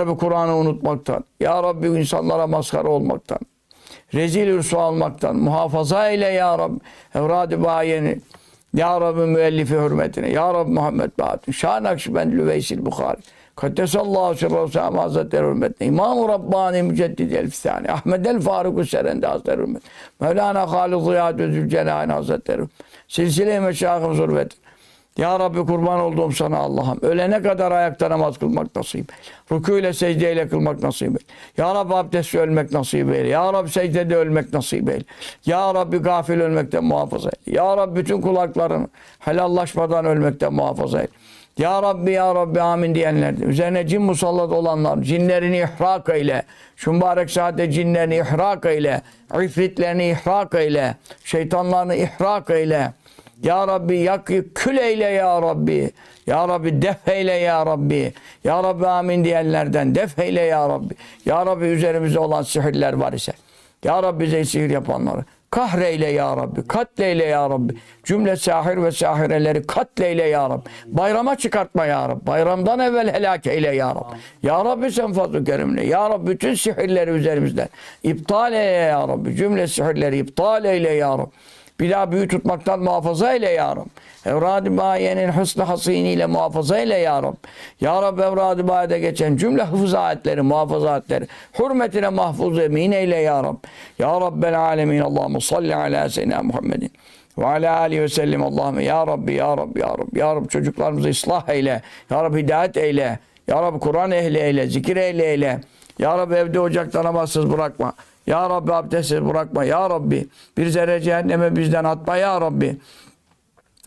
Rabbi Kur'an'ı unutmaktan, Ya Rabbi insanlara maskara olmaktan, rezil rüsva almaktan muhafaza eyle Ya Rabbi. Evrad-ı bayeni, Ya Rabbi müellifi hürmetine, Ya Rabbi Muhammed Bahattin, Şah Nakşibend Veysil Bukhari, Kaddesallahu sirru Sami Hazretleri hürmetine, İmam-ı Rabbani Müceddid el-Fithani, Ahmed el-Faruk-u Serendi Hazretleri hürmetine, Mevlana Halid Ziyad Zülcelani Hazretleri, Silsile-i Meşahımız hürmetine, ya Rabbi kurban olduğum sana Allah'ım. Ölene kadar ayakta namaz kılmak nasip eyle. Rükû ile secdeyle kılmak nasip eyle. Ya Rabbi abdestle ölmek nasip eyle. Ya Rabbi secdede ölmek nasip eyle. Ya Rabbi gafil ölmekten muhafaza eyle. Ya Rabbi bütün kulaklarını helallaşmadan ölmekten muhafaza eyle. Ya Rabbi Ya Rabbi amin diyenlerden. Üzerine cin musallat olanlar cinlerini ihrak eyle. Şu mübarek saatte cinlerini ihrak eyle. İfritlerini ihrak eyle. Şeytanlarını ihrak eyle. Ya Rabbi yak kül eyle ya Rabbi. Ya Rabbi def eyle ya Rabbi. Ya Rabbi amin diyenlerden def eyle ya Rabbi. Ya Rabbi üzerimizde olan sihirler var ise. Ya Rabbi bize sihir yapanları. Kahreyle ya Rabbi. Katleyle ya Rabbi. Cümle sahir ve sahireleri katleyle ya Rabbi. Bayrama çıkartma ya Rabbi. Bayramdan evvel helak eyle ya Rabbi. Ya Rabbi sen fazl-ı kerimle. Ya Rabbi bütün sihirleri üzerimizden. iptal eyle ya Rabbi. Cümle sihirleri iptal eyle ya Rabbi. Daha büyü tutmaktan muhafaza eyle ya Rabbi. Evrad-ı Bayiye'nin hısn-ı hasiniyle muhafaza eyle ya Rabbi. Ya Rabbi Evrad-ı Bayiye'de geçen cümle hıfız ayetleri, muhafaza ayetleri hürmetine mahfuz emin eyle ya Rabbi. Ya Rabbel alemin Allahümme salli ala seyyidina Muhammedin. Ve ala aleyhi ve sellem Allahümme ya Rabbi ya Rabbi ya Rabbi ya Rabbi çocuklarımızı ıslah eyle. Ya Rabbi hidayet eyle. Ya Rabbi Kur'an ehli eyle. Zikir eyle eyle. Ya Rabbi evde ocakta namazsız bırakma. Ya Rabbi abdestsiz bırakma. Ya Rabbi bir zerre cehenneme bizden atma ya Rabbi.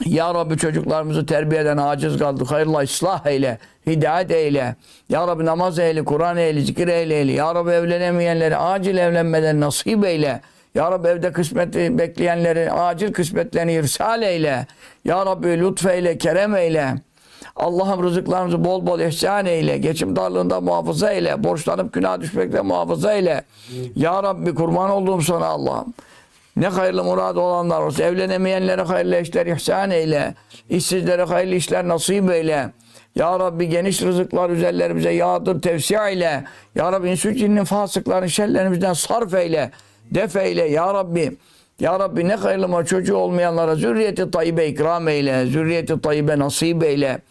Ya Rabbi çocuklarımızı terbiyeden aciz kaldık. Hayırla ıslah eyle. Hidayet eyle. Ya Rabbi namaz eyle, Kur'an eyle, zikir eyle, eyle. Ya Rabbi evlenemeyenleri acil evlenmeden nasip eyle. Ya Rabbi evde kısmeti bekleyenlerin acil kısmetlerini irsal eyle. Ya Rabbi lütfeyle, kerem eyle. Allah'ım rızıklarımızı bol bol ihsan eyle. Geçim darlığında muhafaza eyle. Borçlanıp günah düşmekten muhafaza eyle. Ya Rabbi kurban olduğum sana Allah'ım. Ne hayırlı muradı olanlar olsun. Evlenemeyenlere hayırlı eşler ihsan eyle. İşsizlere hayırlı işler nasip eyle. Ya Rabbi geniş rızıklar üzerlerimize yağdır, tevsi eyle. Ya Rabbi insü cinnin fasıkların şerlerimizden sarf eyle. Def eyle ya Rabbi. Ya Rabbi ne hayırlı çocuğu olmayanlara zürriyeti tayyibe ikram eyle. Zürriyeti tayyibe nasip eyle.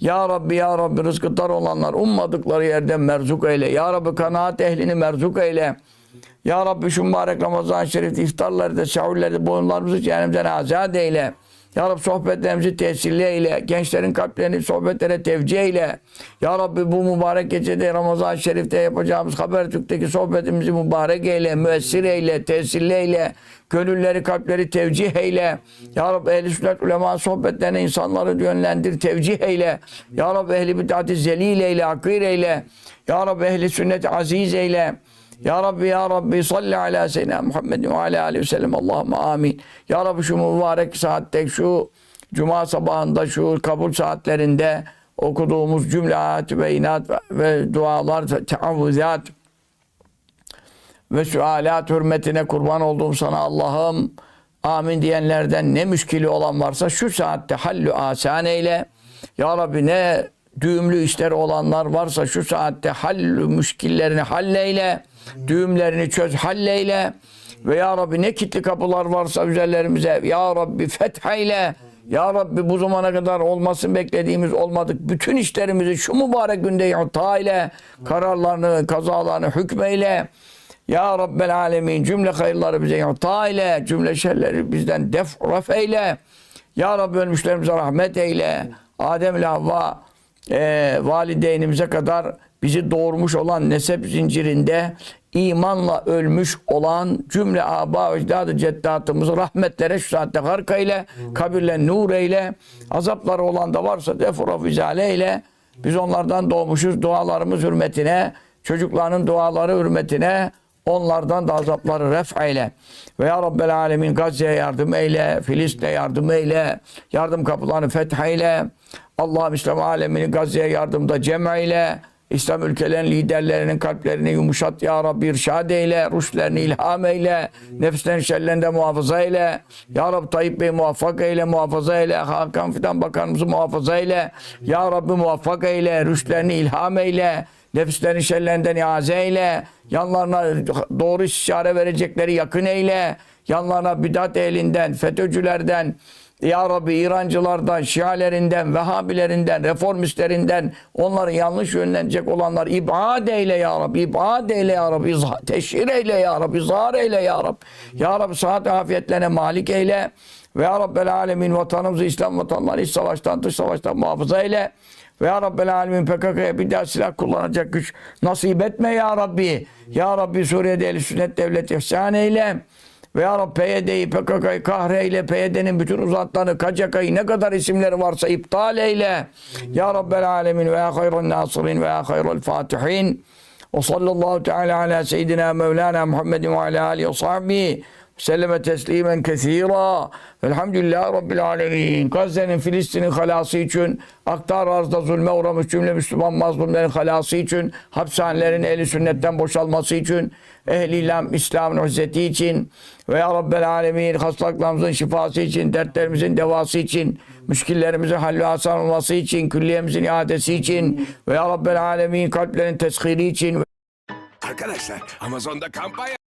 Ya Rabbi ya Rabbi rızkı dar olanlar ummadıkları yerden merzuk eyle. Ya Rabbi kanaat ehlini merzuk eyle. Ya Rabbi şu mübarek Ramazan-ı Şerif iftarlarda, sahurlarda boyunlarımızı cehennemden azat eyle. Ya Rabbi sohbetlerimizi tesirli eyle. Gençlerin kalplerini sohbetlere tevcih eyle. Ya Rabbi bu mübarek gecede Ramazan-ı Şerif'te yapacağımız Habertürk'teki sohbetimizi mübarek eyle, müessir eyle, tesirli eyle. Gönülleri, kalpleri tevcih eyle. Ya Rabbi ehl-i sünnet ulema sohbetlerine insanları yönlendir, tevcih eyle. Ya Rabbi ehli bid'ati zelil eyle, akir eyle. Ya Rabbi ehli sünnet aziz eyle. Ya Rabbi Ya Rabbi salli ala seyyidina Muhammedin ve ala aleyhi ve sellem Allahümme amin. Ya Rabbi şu mübarek saatte şu Cuma sabahında şu kabul saatlerinde okuduğumuz cümle ayet ve inat ve dualar teavvüzat ve sualat hürmetine kurban olduğum sana Allah'ım amin diyenlerden ne müşkili olan varsa şu saatte hallü asan eyle. Ya Rabbi ne düğümlü işleri olanlar varsa şu saatte hallü müşkillerini halleyle. Düğümlerini çöz halleyle. Ve Ya Rabbi ne kilitli kapılar varsa üzerlerimize Ya Rabbi fetheyle. Ya Rabbi bu zamana kadar olmasın beklediğimiz olmadık. Bütün işlerimizi şu mübarek günde ihta ile kararlarını, kazalarını hükmeyle. Ya Rabbel Alemin cümle hayırları bize ihta ile, cümle şerleri bizden def raf eyle. Ya Rabbi ölmüşlerimize rahmet eyle. Adem ile Havva e, valideynimize kadar bizi doğurmuş olan nesep zincirinde imanla ölmüş olan cümle aba ecdadı ceddatımızı rahmetlere şu saatte harka ile, kabirle nur eyle, azapları olan da varsa defura fizale eyle. Biz onlardan doğmuşuz dualarımız hürmetine, çocukların duaları hürmetine onlardan da azapları ref eyle. Ve ya Rabbel Alemin Gazze'ye yardım eyle, Filistin'e yardım eyle, yardım kapılarını fetheyle. Allah'ım İslam alemini Gazze'ye yardımda cem eyle. İslam ülkelerinin liderlerinin kalplerini yumuşat ya Rabbi irşad eyle, rüştlerini ilham eyle, nefslerin şerlerinden muhafaza eyle. Ya Rabbi Tayyip Bey muvaffak eyle, muhafaza eyle. Hakan Fidan Bakanımızı muhafaza eyle. Ya Rabbi muvaffak eyle, rüştlerini ilham eyle. Nefislerin şerlerinden iaze eyle. Yanlarına doğru istişare verecekleri yakın eyle. Yanlarına bidat ehlinden, FETÖ'cülerden, ya Rabbi İrancılardan, Şialerinden, Vehhabilerinden, Reformistlerinden onları yanlış yönlenecek olanlar ibad eyle ya Rabbi, ibad eyle ya Rabbi, teşhir eyle ya Rabbi, zahar eyle ya Rabbi. Ya Rabbi sıhhat afiyetlerine malik eyle. Ve ya Rabbel Alemin vatanımızı, İslam vatanları iç savaştan, dış savaştan muhafaza eyle. Ve ya Rabbel Alemin PKK'ya bir daha silah kullanacak güç nasip etme ya Rabbi. Ya Rabbi Suriye'de el sünnet devleti ihsan eyle. Ve ya Rabbi PYD'yi, PKK'yı kahreyle, PYD'nin bütün uzantlarını, KCK'yı ne kadar isimleri varsa iptal eyle. Ya Rabbel Alemin ve ya hayran nasirin ve ya hayral fatihin. Ve sallallahu teala ala seyyidina Mevlana Muhammedin ve ala alihi ve sahbihi selleme teslimen kesira. Velhamdülillahi Rabbil alemin. Gazze'nin, Filistin'in halası için, Aktar Arz'da zulme uğramış cümle Müslüman mazlumların halası için, hapishanelerin ehli sünnetten boşalması için, ehli İslam, İslam'ın izzeti için ve ya Rabbel alemin hastalıklarımızın şifası için, dertlerimizin devası için, müşkillerimizin hallü asan olması için, külliyemizin iadesi için ve ya Rabbel alemin kalplerin teshiri için Arkadaşlar Amazon'da kampanya